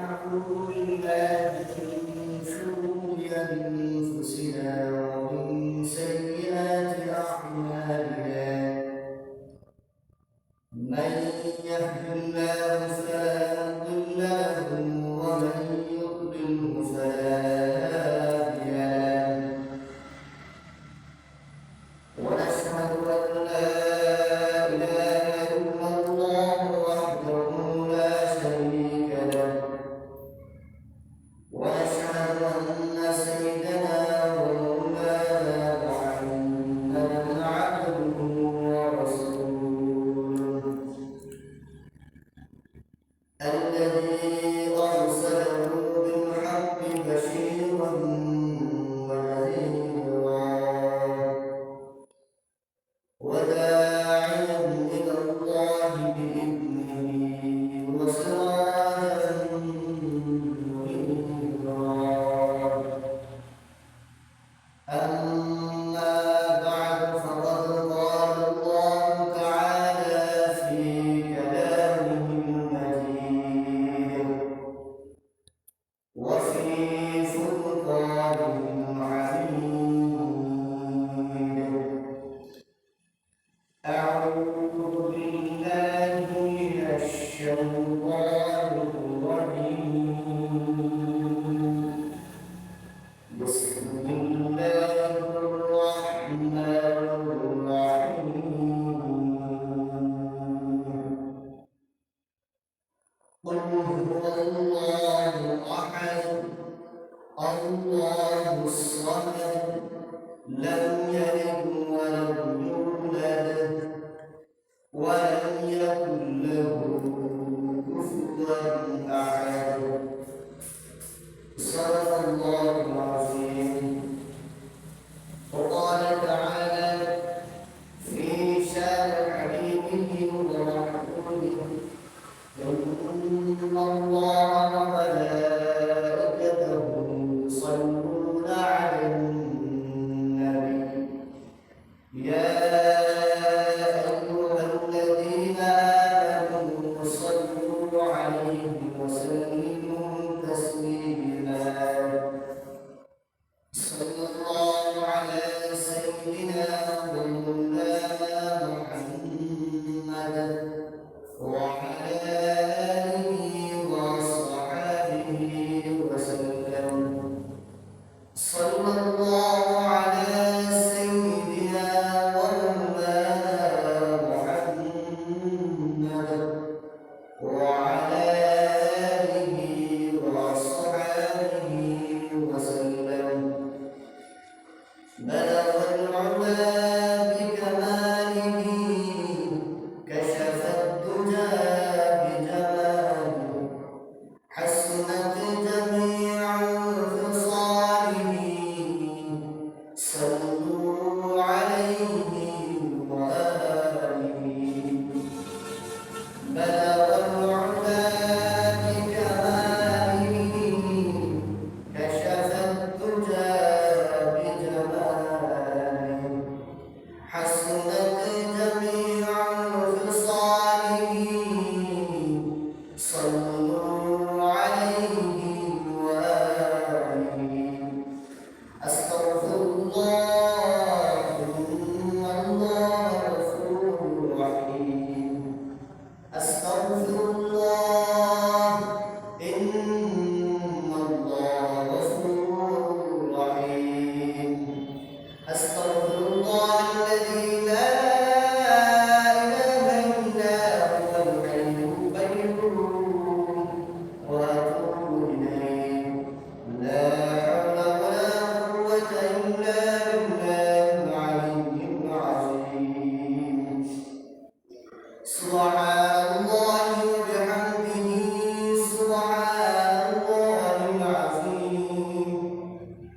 ونعوذ بالله من شرور أنفسنا.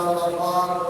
الله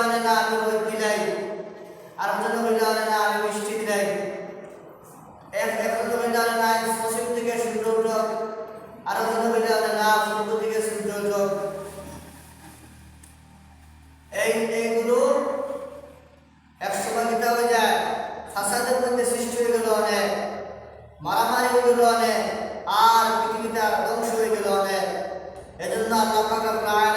হইলে না আমি রোদ দিলাই আর হজরত হইলে না আমি মিষ্টি দিলাই এক হজরত হইলে না পশ্চিম থেকে সূর্য উঠ। আর হজরত হইলে না পূর্ব থেকে সূর্য উঠ। এই এইগুলো একসময় কিতা হয়ে যায়, ফাসাদের মধ্যে সৃষ্টি হয়ে গেল অনেক, মারামারি হয়ে গেল অনেক, আর পৃথিবীটা ধ্বংস হয়ে গেল অনেক। এজন্য আল্লাহ পাক আপনার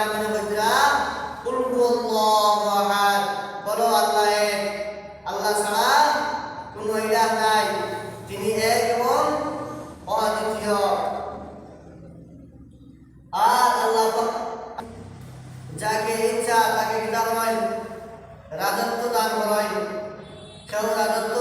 小哥哥。